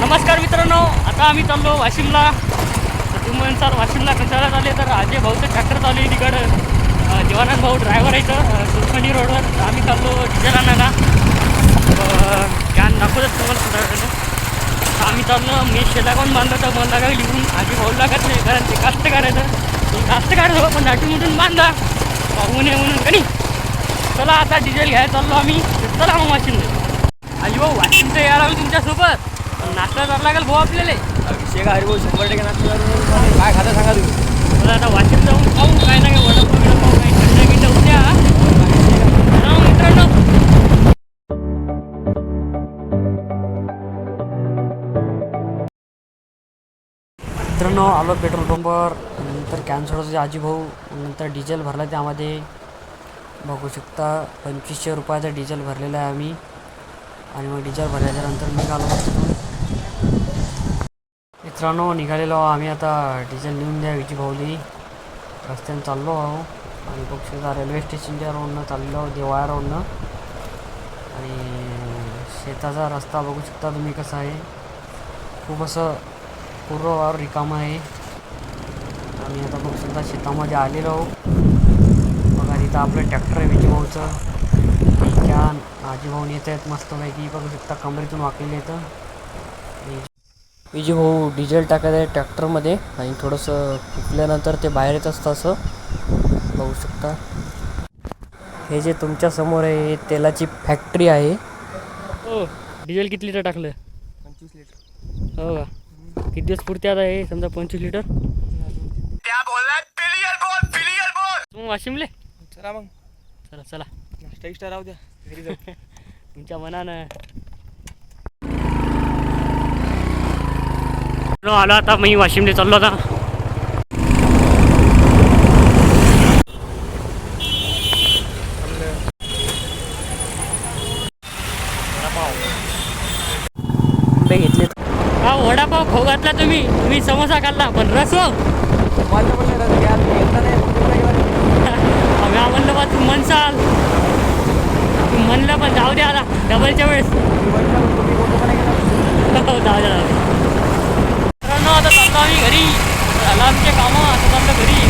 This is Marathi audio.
नमस्कार मित्रांनो आता आम्ही चाललो वाशिमला. तर वाशिमला कशाला आले तर अजय भाऊचं ट्रॅक्टर चालू आहे तिकडं अं, जीवानंद भाऊ ड्रायव्हर आहे तर सुरखंडी रोडवर आम्ही चाललो डिझेल आणायला ज्ञान दाखवतच तुम्हाला आम्ही चाललो मी शेताकडून बांधलं तर मला काय लिहून. आधी भाऊ लागत नाही हो कारण ते कास्त करायचं ते कास्त काढतो पण नाटूमधून बांधा. पाहू नये म्हणून कणी चला आता डिझेल घ्यायला चाललो आम्ही. तर चला मग वाशिमला. आजी भाऊ वाशिमचं यायला आम्ही तुमच्यासोबत. नाश्ता करायला लागेल भाऊ आपल्याला. अभिषेक हरिभाऊ शंभर टक्के नाश्ता काय खाता सांगा तुम्ही? मला आता वाशिम जाऊन पाहू काय नाही वडापाव बिडापाव काही थंड गिंड उद्या. मग मित्रांनो. मित्रांनो आलो पेट्रोल पंपवर नंतर कॅन्सरचे आजी भाऊ नंतर डिझेल भरला त्यामध्ये. बघू शकता पंचवीसशे रुपयाचं डिझेल भरलेलं आहे आम्ही. आणि मग डिझेल भरल्याच्या नंतर निघालो मग तिथून मित्रांनो निघालेलो आहो आम्ही आता डिझेल नेऊन द्या विजी भाऊली. रस्त्याने चाललो आहो आणि बघू रेल्वे स्टेशनच्या रोडनं चाललो आहो देवाळा रोडनं. आणि शेताचा रस्ता बघू शकता तुम्ही कसा आहे. खूप असं पूर्ववार रिकामं आहे. आम्ही आता बघू शकता शेतामध्ये आलेलो आहो बघा तिथं आपलं ट्रॅक्टर आहे विजी भाऊचं छान आजीभाऊन येत आहेत मस्तपैकी. बघू शकता कमरेतून वाकलेले येतं विजय भाऊ डिझेल टाकत आहे ट्रॅक्टरमध्ये आणि थोडंसं फुकल्यानंतर ते बाहेर येत असतं असं बघू शकता. हे जे तुमच्यासमोर आहे हे तेलाची फॅक्टरी आहे. हो डिझेल किती लिटर टाकलं? पंचवीस लिटर. हो का? किती दिवस पुरते आता हे समजा पंचवीस लिटर? क्या बोल रहा है? पिलियल बोल पिलियल बोल. मग वाशिमले? चला मग. चला चला. नाश्ता इष्टा राहू द्या घरी जाऊ. तुमच्या मनानं. आलो आलो आता? मी वाशिमला चाललो आता. घेतले हा वडापाव खाऊ घातला तुम्ही. तुम्ही समोसा खाल्ला पण रस हो. आम्ही म्हणलं बा तू म्हणसाल. म्हणलं पण जाऊ द्या आता डबलच्या वेळेस. हो, जाऊ द्या जाऊ द्या. मित्रांनो आता चाललो आम्ही घरी झालं आमचे कामं आता आमच्या घरी.